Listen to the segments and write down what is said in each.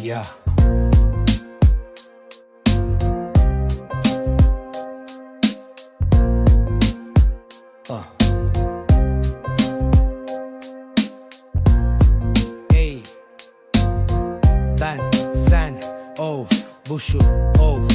Yeah. Ah. Ey Ben sen oh bu şu oh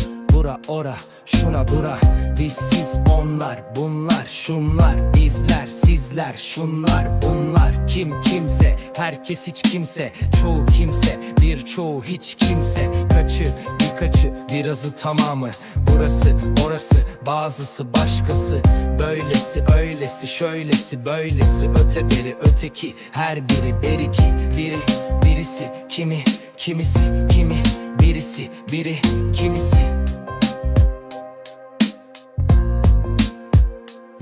bura ora şuna bura biz siz onlar bunlar şunlar bizler sizler şunlar bunlar. Kim kimse herkes hiç kimse çoğu kimse birçoğu hiç kimse. Kaçı birkaçı birazı tamamı. Burası orası bazısı başkası. Böylesi öylesi şöylesi böylesi. Öte öteki her biri beriki biri birisi. Kimi kimisi kimi birisi biri kimisi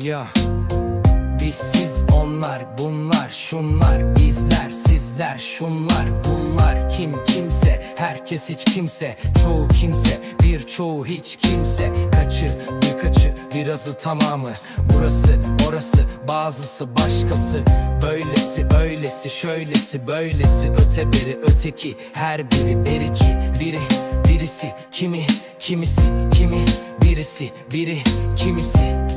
Ya Biz siz onlar bunlar şunlar bizler sizler şunlar bunlar. Kim kimse herkes hiç kimse çoğu kimse birçoğu hiç kimse. Kaçı birkaçı birazı tamamı. Burası orası bazısı başkası. Böylesi öylesi şöylesi böylesi. Öte biri öteki her biri beriki biri. Birisi kimi kimisi kimi. Birisi biri kimisi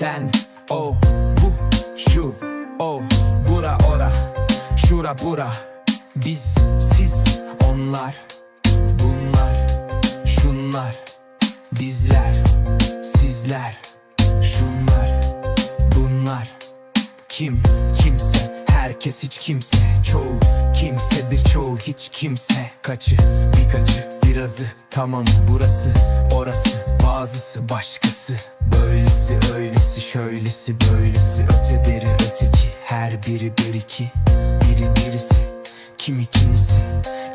Sen. O bu şu o. Bura ora şura bura. Biz siz onlar. Bunlar şunlar. Bizler sizler. Şunlar bunlar. Kim kimse herkes hiç kimse. Çoğu kimse birçoğu hiç kimse. Kaçı birkaçı birazı. Tamam burası orası. Bazısı başkası. Böylesi şöylesi böylesi öte biri öteki. Her biri bir iki. Biri birisi kimi kimisi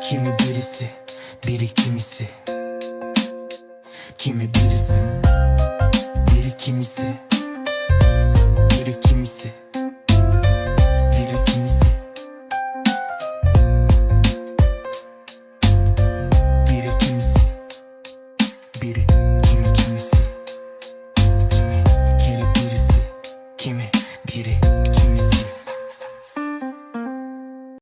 kimi birisi biri kimisi. Kimi birisi biri kimisi biri kimisi